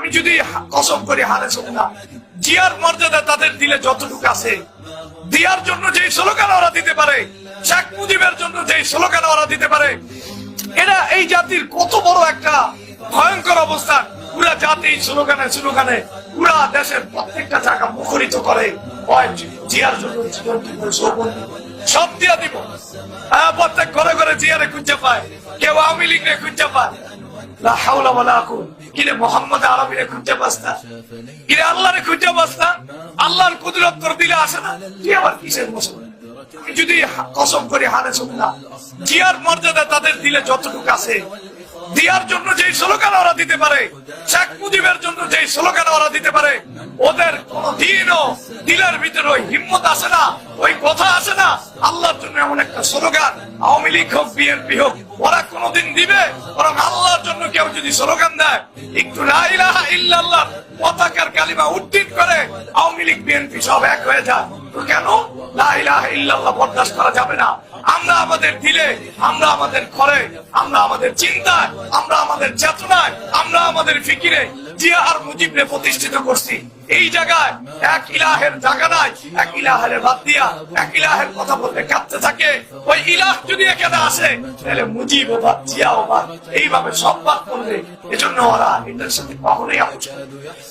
আমি যদি কসম করি হারে না জিয়ার মর্যাদা তাদের দিলে যতটুকু আছে। দিয়ার জন্য যে স্লোগান ওরা দিতে পারে শেখ মুজিবের জন্য যে স্লোগান ওরা দিতে পারে এরা এই জাতির কত বড় একটা ভয়ঙ্কর অবস্থান পুরা জাতি স্লোগানে স্লোগানে পুরা দেশের প্রত্যেকটা জায়গা মুখরিত করে। জিয়ার জন্য সব দিয়া দিব। হ্যাঁ, প্রত্যেক ঘরে ঘরে জিয়ারে খুঁজে পায়। কেউ আওয়ামী লীগরে খুঁজে পায়। লা হাওলা ওয়ালা আরবিরে খুঁজে আল্লাহরে খুঁজে আল্লাহর কুদরত তোর দিলে আসে না? আবার কিসের মুসলমান? আমি যদি কসম করি হারে জিয়ার মর্যাদা তাদের দিলে যতটুকু আছে। দিয়ার জন্য স্লোগান ওরা দিতে পারে, শেখ মুজিবের জন্য যে স্লোগান ওরা দিতে পারে, ওদের কোনদিনও দিলের ভিতরে ওই হিম্মত আসে না, ওই কথা আসে না। আল্লাহর জন্য এমন একটা স্লোগান আওয়ামী লীগ হোক, বিএনপি হোক, ওরা কোনদিন দিবে? ওরা আল্লাহর জন্য কেউ যদি স্লোগান দেয়, একটু ইল্লাল্লাহ পতাকার কালিমা উদ্দিন করে আওয়ামী লীগ, বিএনপি সব এক হয়ে যায়। কেন? লাহ বরদাস্ত করা যাবে না। আমরা আমাদের দিলে, আমরা আমাদের ঘরে, আমরা আমাদের চিন্তায়, আমরা আমাদের চেতনায়, আমরা আমাদের ফিকিরে মুজিবরে প্রতিষ্ঠিত করছি। এই জায়গায় এক ইলাহের জায়গা নাই, এক ইলাহের বাদ দিয়া, এক ইলাহের কথা বলতে কাঁদতে থাকে। ওই ইলাহ যদি এখানে আসে, তাহলে মুজিব ও বাদ, জিয়া ও বাদ, এইভাবে সব বাদ করবে। এজন্য ওরা এটার সাথে কখনোই আপোষ করে না।